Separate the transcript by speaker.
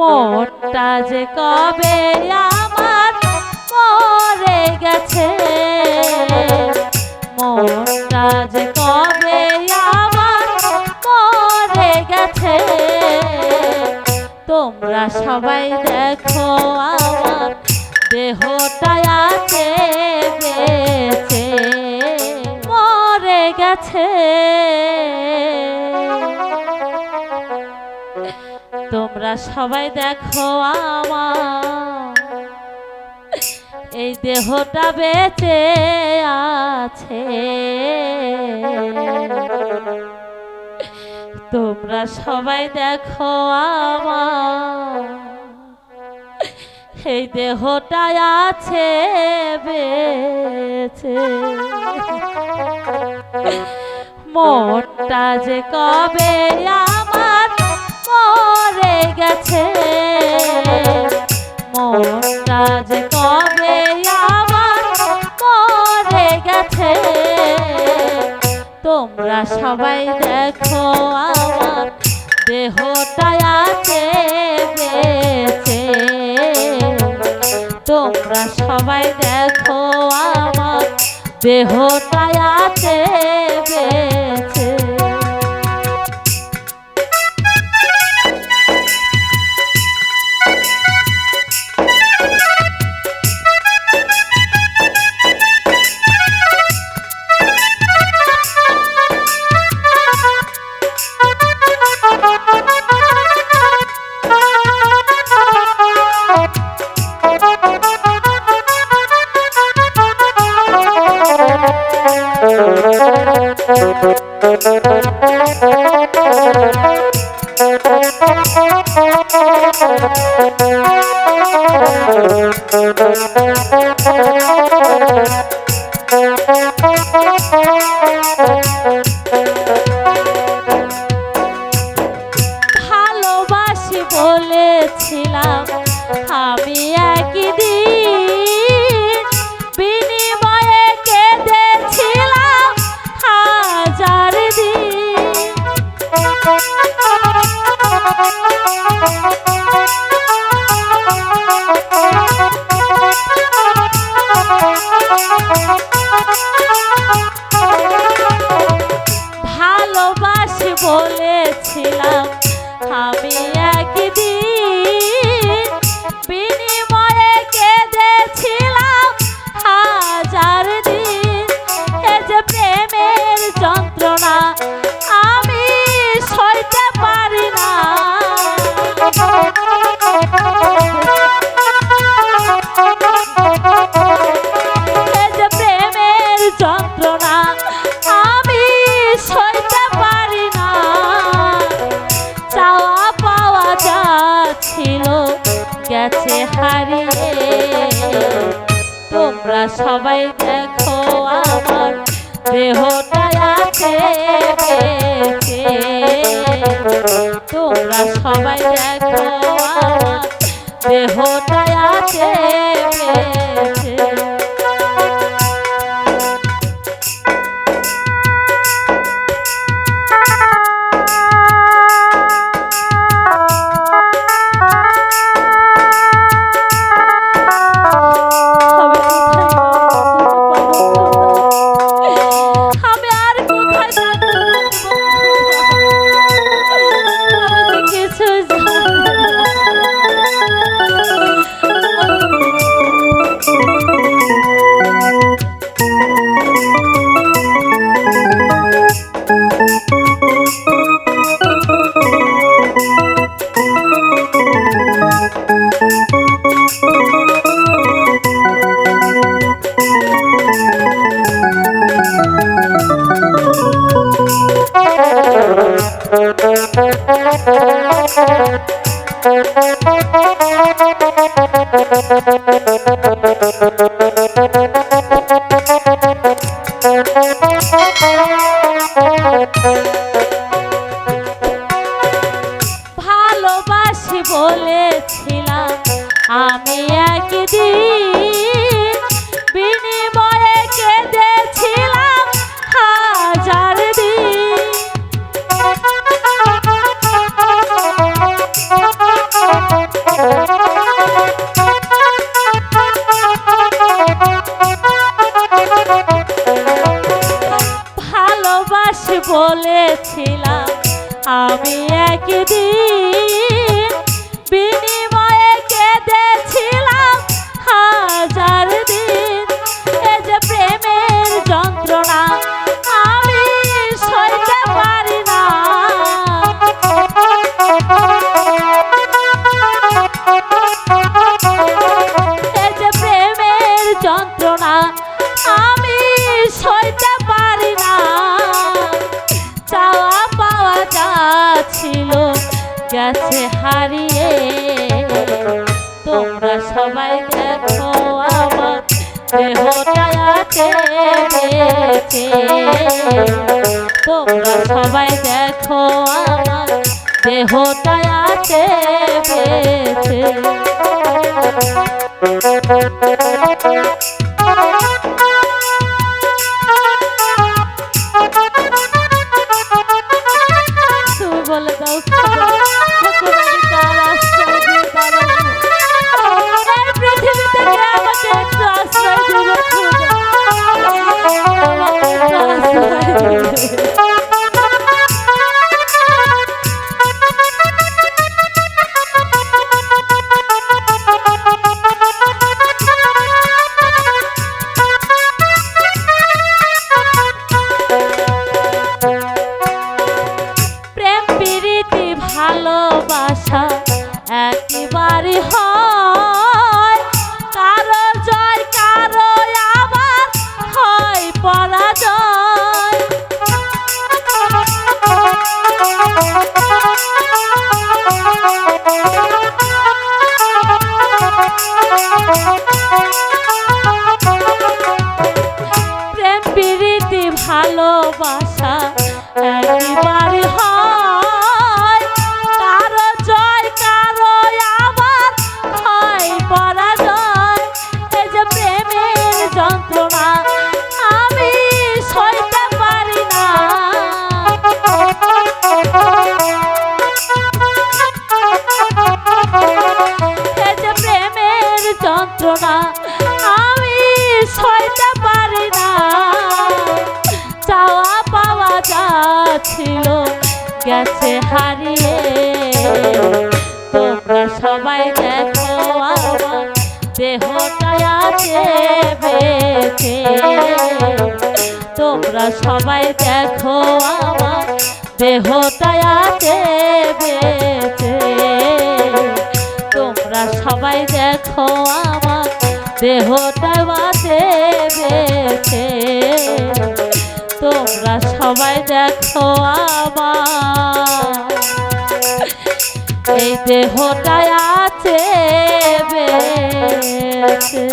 Speaker 1: মনটা যে কবে আমার মরে গেছে? মনটা যে কবে আমার মরে গেছে? তোমরা সবাই দেখো আমার দেহটা আছে বেঁচে মরে গেছে। তোমরা সবাই দেখো আমার। এই দেহটা বেঁচে আছে। তোমরা সবাই দেখো আমার। এই দেহটা আছে, বেঁচে। মনটা যে কবে আমার গেছে। মনটা যে কবে আমার মরে গেছে। তোমরা সবাই দেখো আমার দেহটা আছে, বেঁচে। তোমরা সবাই দেখো আমার দেহটা আছে বেঁচে ভালোবাসি সবাই দেখো আমার দেহটা আছে তোমরা সবাই দেখো আমার দেহটা আছে ভালোবাসি বলেছিলাম আমি একদিন কাছে হারিয়ে তোমরা সবাই দেখো আমার তোমরা সবাই দেখো আমার দেহটা আছে বেছে Lopas. আমাকে তোমরা সবাই দেখো আমার দেহটায় বেঁচে তোমরা সবাই দেখো আমার দেহটায় বেঁচে তোমরা সবাই দেখো আমার এই দেহটায় আছে বেঁচে